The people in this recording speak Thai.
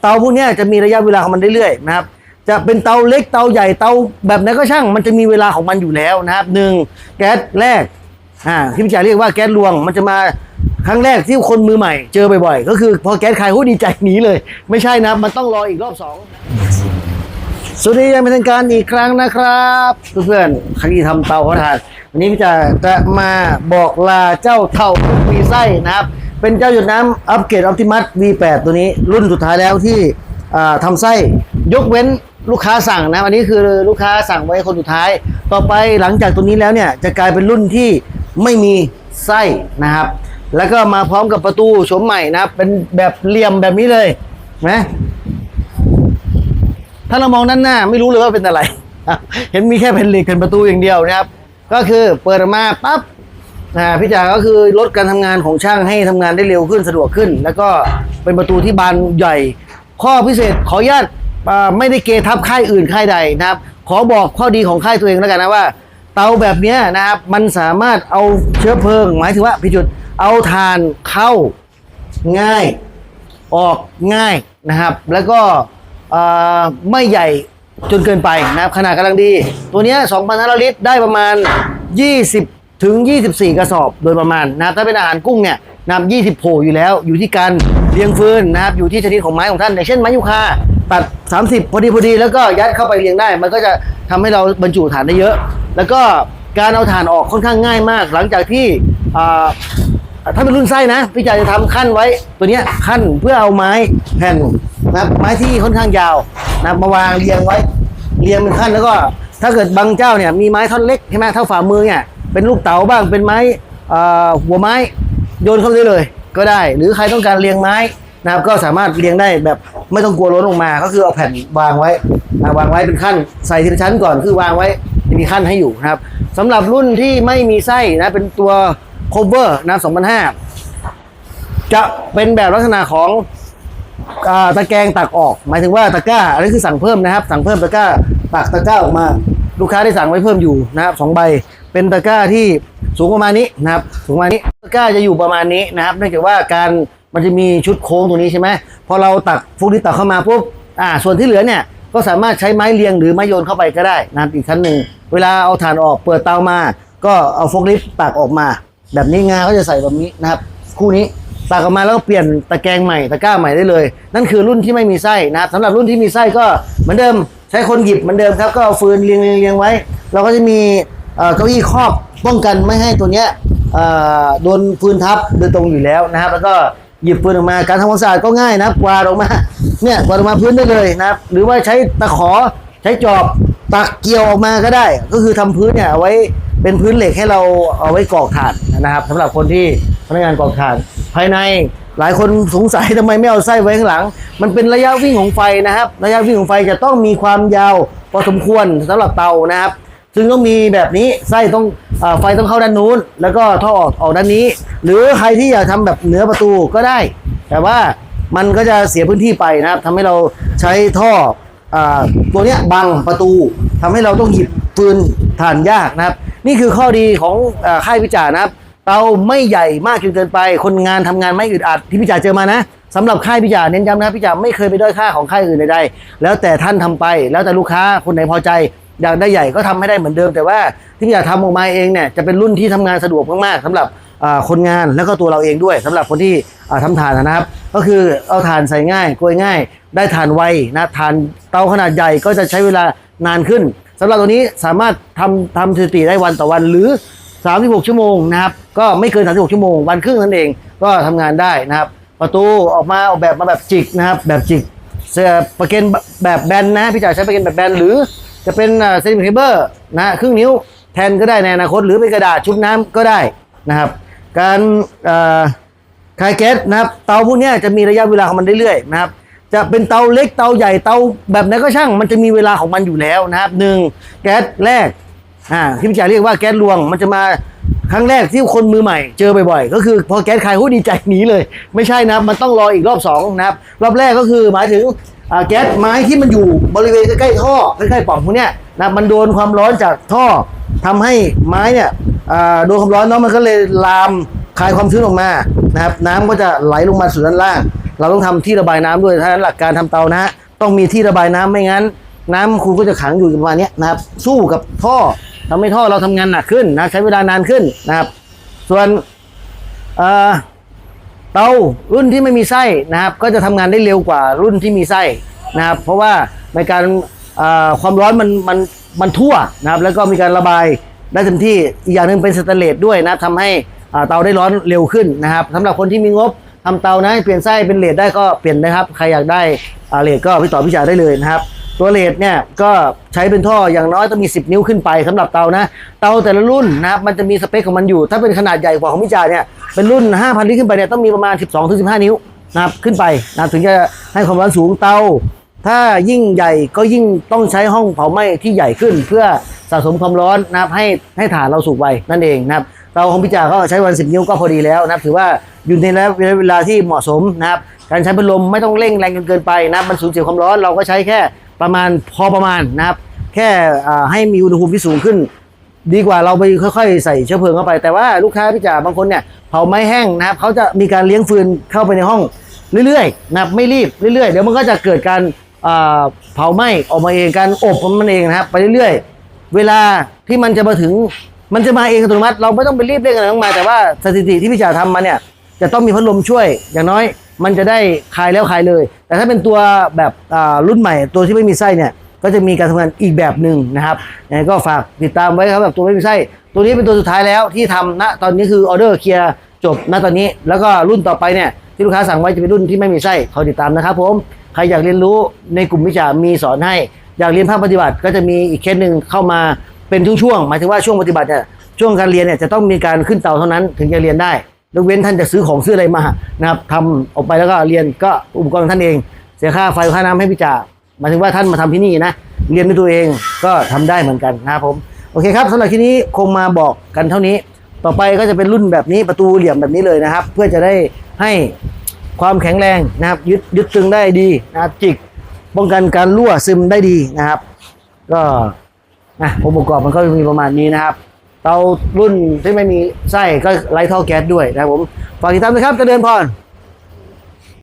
เตาพวกนี้จะมีระยะเวลาของมันเรื่อยๆนะครับจะเป็นเตาเล็กเตาใหญ่เตาแบบไหนก็ช่าง มันจะมีเวลาของมันอยู่แล้วนะครับหนึ่งแก๊สแรกอ่าที่พี่จ๋าเรียกว่าแก๊สรวงมันจะมาครั้งแรกที่คนมือใหม่ เจอบ่อยๆ ก็คือพอแก๊สใครโอ้ดีใจหนีเลย ไม่ใช่นะมันต้องรออีกรอบสองสวัสดียังเป็นทางการอีกครั้งนะครับเพื่อนๆครั้งที่ทำเตาขอทานวันนี้พี่จะจะมาบอกลาเจ้าเท่ามีไส้นะครับ เป็นเจ้าหยดน้ำอัปเกรดออ t ติมัส V8 ตัวนี้รุ่นสุดท้ายแล้วที่ทำไส้ยกเว้นลูกค้าสั่งนะอันนี้คือลูกค้าสั่งไว้คนสุดท้าย ต่อไปหลังจากตัวนี้แล้วเนี่ยจะกลายเป็นรุ่นที่ไม่มีไส้นะครับ แล้วก็มาพร้อมกับประตูโฉมใหม่นะเป็นแบบเหลี่ยมแบบนี้เลยนะถ้าเรามองด้านหน้าไม่รู้เลยว่าเป็นอะไร เห็นมีแค่แผ่นเหล็กแผ่นประตูอย่างเดียวนะครับ ก็คือเปิดมาปั๊บ อ่าพี่จ๋าก็คือลดการทำงานของช่างให้ทำงานได้เร็วขึ้นสะดวกขึ้น แล้วก็เป็นประตูที่บานใหญ่ ข้อพิเศษขออนุญาตไม่ได้เกทับค่ายอื่นค่ายใดนะครับ ขอบอกข้อดีของค่ายตัวเองแล้วกันนะว่า เตาแบบนี้นะครับมันสามารถเอาเชื้อเพลิง หมายถึงว่าพี่จุดเอาถ่านเข้าง่ายออกง่ายนะครับ แล้วก็ไม่ใหญ่จนเกินไปนะครับขนาดกำลังดี ตัวเนี้ย2,500 ลิตรได้ประมาณ 20 ถึง 24 กระสอบโดยประมาณนะครับถ้าเป็นอาหารกุ้งเนี่ยนะครับ 20 โผล่อยู่แล้ว อยู่ที่การเรียงฟืนนะครับ อยู่ที่ชนิดของไม้ของท่านอย่างเช่นไม้ยูคาตัด 30 พอดีพอดีแล้วก็ยัดเข้าไปเรียงได้ มันก็จะทำให้เราบรรจุฐานได้เยอะ แล้วก็การเอาฐานออกค่อนข้างง่ายมาก หลังจากที่ถ้าเป็นรุ่นไส้นะพี่จ่าจะทำขั้นไว้ตัวเนี้ยขั้นเพื่อเอาไม้แผ่นนะครับไม้ที่ค่อนข้างยาวนะครับมาวางเรียงไว้เรียงเป็นขั้นแล้วก็ ถ้าเกิดบางเจ้าเนี่ยมีไม้ท่อนเล็กใช่ไหมเท่าฝ่ามือเนี่ย เป็นลูกเต๋าบ้างเป็นไม้หัวไม้โยนเข้าไปได้เลย ก็ได้ หรือใครต้องการเรียงไม้นะครับก็สามารถเรียงได้แบบไม่ต้องกลัวล้นลงมา ก็คือเอาแผ่นวางไว้วางไว้เป็นขั้นใส่ทีละชั้นก่อนคือวางไว้มีขั้นให้อยู่นะครับสำหรับรุ่นที่ไม่มีไส้นะเป็นตัว cover นะ2005 จะเป็นแบบลักษณะของอตะแกรงตักออก หมายถึงว่าตะกร้าอันนี้คือสั่งเพิ่มนะครับ สั่งเพิ่มตะกร้าตักตะกร้าออกมา ลูกค้าได้สั่งไว้เพิ่มอยู่นะครับสองใบ เป็นตะกร้าที่สูงประมาณนี้นะครับสูงประมาณนี้ตะกร้าจะอยู่ประมาณนี้นะครับเนื่องจากว่าการมันจะมีชุดโค้งตรงนี้ใช่ไหมพอเราตักฟุกนี้ตักเข้ามาปุ๊บอ่า ส่วนที่เหลือเนี่ยก็สามารถใช้ไม้เรียงหรือไม้โยนเข้าไปก็ได้นะครับอีกชั้นหนึ่งเวลาเอาถ่านออกเปิดเตามา ก็เอาโฟกลิฟต์ตักออกมา แบบนี้งาก็จะใส่แบบนี้นะครับ คู่นี้ตักออกมาแล้วก็เปลี่ยนตะแกรงใหม่ตะกร้าใหม่ได้เลย นั่นคือรุ่นที่ไม่มีไส้นะครับสำหรับรุ่นที่มีไส้ก็เหมือนเดิม ใช้คนหยิบเหมือนเดิมครับ ก็เอาฟืนเรียงเรียงเรียงไว้ เราก็จะมีเอ่อเก้าอี้ครอบป้องกันไม่ให้ตัวเนี้ยเอ่อโดนฟืนทับโดยตรงอยู่แล้วนะครับ แล้วก็หยิบฟืนออกมาการทำความสะอาดก็ง่ายนะครับกวาดออกมาเนี่ยกวาดออกมาพื้นได้เลยนะครับ หรือว่าใช้ตะขอใช้จอบตักเกี่ยวออกมาก็ได้ ก็คือทำพื้นเนี่ยเอาไว้เป็นพื้นเหล็กให้เราเอาไว้กรอกถ่านนะครับสำหรับคนที่พนักงานกรอกถ่าน ภายใน หลายคนสงสัยทำไมไม่เอาไส้ไว้ข้างหลัง มันเป็นระยะวิ่งของไฟนะครับ ระยะวิ่งของไฟจะต้องมีความยาวพอสมควรสำหรับเตานะครับ ซึ่งต้องมีแบบนี้ไส้ต้องอไฟต้องเข้าด้านนู้น แล้วก็ท่อออกออกด้านนี้ หรือใครที่อยากทำแบบเหนือประตูก็ได้ แต่ว่ามันก็จะเสียพื้นที่ไปนะครับทำให้เราใช้ท่ออตัวเนี้ยบังประตูทำให้เราต้องหยิบฟืนถ่านยากนะครับ นี่คือข้อดีของอค่ายพิจารณ์นะครับ เตาไม่ใหญ่มากจนเกินไป คนงานทำงานไม่อึดอัดที่พี่จ่าเจอมานะสำหรับค่ายพี่จ่าเน้นย้ำนะพี่จ่าไม่เคยไปด้อยค่าของค่ายอื่นใดๆแล้วแต่ท่านทำไป แล้วแต่ลูกค้าคนไหนพอใจอยากได้ใหญ่ก็ทำให้ได้เหมือนเดิม แต่ว่าที่พี่จ่าทำออกมาเองเนี่ยจะเป็นรุ่นที่ทำงานสะดวกมากๆสำหรับคนงานแล้วก็ตัวเราเองด้วยสำหรับคนที่อ่าทำฐานนะครับ ก็คือเอาฐานใส่ง่ายกลวยง่าย ได้ฐานไวนะฐานเตาขนาดใหญ่ก็จะใช้เวลานานขึ้นสำหรับตัวนี้สามารถทำทำสถิติได้วันต่อวัน หรือ 36 ชั่วโมงนะครับ ก็ไม่เกิน 36 ชั่วโมง วันครึ่งนั่นเอง ก็ทำงานได้นะครับ ประตูออกมาออกแบบมาแบบจิกนะครับ แบบจิกเสื้อประเก็นแบบแบนนะพี่จ่ายใช้ประเก็นแบบแบนหรือจะเป็นเซนิมเคเบิลนะครึ่งนิ้วแทนก็ได้ในอนาคตหรือเป็นกระดาษชุบน้ำก็ได้นะครับ การคายแก๊สนะครับเตาพวกนี้จะมีระยะเวลาของมันเรื่อยๆนะครับจะเป็นเตาเล็กเตาใหญ่เตาแบบไหนก็ช่าง มันจะมีเวลาของมันอยู่แล้วนะครับหนึ่งแก๊สแรก อ่าที่พี่จ๋าเรียกว่าแก๊สรวงมันจะมาครั้งแรกที่คนมือใหม่เจอบ่อยๆ ก็คือพอแก๊สใครโอ้ดีใจหนีเลย ไม่ใช่นะมันต้องรออีกรอบสองนะครับรอบแรกก็คือหมายถึงแก๊สไม้ที่มันอยู่บริเวณใกล้ๆท่อใกล้ๆปล่องพวกเนี้ยนะมันโดนความร้อนจากท่อทำให้ไม้เนี่ยโดนความร้อนเนาะมันก็เลยลามคายความชื้นออกมานะครับน้ำก็จะไหลลงมาสู่ด้านล่าง เราต้องทำที่ระบายน้ำด้วยถ้าหลักการทำเตานะฮะต้องมีที่ระบายน้ำไม่งั้น น้ำคุณก็จะขังอยู่ประมาณเนี้ยนะครับสู้กับท่อ ทำให้ท่อเราทำงานหนักขึ้นนะใช้เวลานานขึ้นนะครับ ส่วนเตารุ่นที่ไม่มีไส้นะครับ ก็จะทำงานได้เร็วกว่ารุ่นที่มีไส้นะครับ เพราะว่าในการความร้อนมันมันมันทั่วนะครับ แล้วก็มีการระบายได้เต็มที่อีกอย่างหนึ่งเป็นสแตนเลสด้วยนะทำให้เตาได้ร้อนเร็วขึ้นนะครับสำหรับคนที่มีงบทำเตานะเปลี่ยนไส้เป็นเลดได้ก็เปลี่ยนนะครับ ใครอยากได้เลดก็พี่ต่อพี่จ๋าได้เลยนะครับ ตัวเลดเนี่ยก็ใช้เป็นท่ออย่างน้อยต้องมี 10 นิ้วขึ้นไปสำหรับเตานะ เตาแต่ละรุ่นนะครับมันจะมีสเปคของมันอยู่ ถ้าเป็นขนาดใหญ่กว่าของพี่จ่าเนี่ยเป็นรุ่น 5,000 ลิตรขึ้นไปเนี่ยต้องมีประมาณ 12-15 นิ้วนะครับขึ้นไปนะถึงจะให้ความร้อนสูงเตา ถ้ายิ่งใหญ่ก็ยิ่งต้องใช้ห้องเผาไหม้ที่ใหญ่ขึ้น เพื่อสะสมความร้อนนะครับให้ให้ฐานเราสุกไวนั่นเองนะครับเตาของพี่จ่าก็ใช้วัน10นิ้วก็พอดีแล้วนะครับถือว่าอยู่ในระยะเวลาที่เหมาะสมนะครับการใช้พัดลมไม่ต้องเร่งแรงจนเกินไปนะครับมันสูญเสียความร้อนเราก็ใช้แค่ ประมาณพอประมาณนะครับ แค่ให้มีอุณหภูมิที่สูงขึ้น ดีกว่าเราไปค่อยๆ ใส่เชื้อเพลิงเข้าไป แต่ว่าลูกค้าพี่จ๋าบางคนเนี่ยเผาไม้แห้งนะครับเขาจะมีการเลี้ยงฟืนเข้าไปในห้องเรื่อยๆนะครับไม่รีบเรื่อยๆ เดี๋ยวมันก็จะเกิดการเผาไหม้ออกมาเองการอบของมันเองนะครับ ไปเรื่อยๆ เวลาที่มันจะมาถึงมันจะมาเองอัตโนมัติ เราไม่ต้องไปรีบเร่งอะไรมากมาแต่ว่าสถิติที่พี่จ๋าทำมาเนี่ยจะต้องมีพัดลมช่วยอย่างน้อย มันจะได้คลายแล้วคลายเลย แต่ถ้าเป็นตัวแบบรุ่นใหม่ตัวที่ไม่มีไส้เนี่ยก็จะมีการทำงานอีกแบบหนึ่งนะครับยังไงก็ฝากติดตามไว้ครับแบบตัวไม่มีไส้ ตัวนี้เป็นตัวสุดท้ายแล้วที่ทำณตอนนี้คือออเดอร์เคลียร์จบณตอนนี้ แล้วก็รุ่นต่อไปเนี่ยที่ลูกค้าสั่งไว้จะเป็นรุ่นที่ไม่มีไส้ขอติดตามนะครับผมใครอยากเรียนรู้ในกลุ่มวิชามีสอนให้ อยากเรียนภาคปฏิบัติก็จะมีอีกเคสหนึ่งเข้ามาเป็นช่วงๆหมายถึงว่าช่วงปฏิบัติเนี่ยช่วงการเรียนเนี่ยจะต้องมีการขึ้นเตาเท่านั้นถึงจะเรียนได้ ยกเว้นท่านจะซื้อของซื้ออะไรมานะครับทำออกไปแล้วก็เรียนก็อุปกรณ์ท่านเอง เสียค่าไฟค่าน้ำให้พี่จ่าหมายถึงว่าท่านมาทำที่นี่นะเรียนด้วยตัวเองก็ทำได้เหมือนกันนะครับผมโอเคครับสำหรับที่นี้คงมาบอกกันเท่านี้ ต่อไปก็จะเป็นรุ่นแบบนี้ประตูเหลี่ยมแบบนี้เลยนะครับ เพื่อจะได้ให้ความแข็งแรงนะครับยึดยึดตึงได้ดีนะครับจิกป้องกันการรั่วซึมได้ดีนะครับ ก็นะองค์ประกอบมันก็มีประมาณนี้นะครับ เตารุ่นที่ไม่มีไส้ก็ไร้ท่อแก๊สด้วยนะครับผมฝากติดตามนะครับเดินพร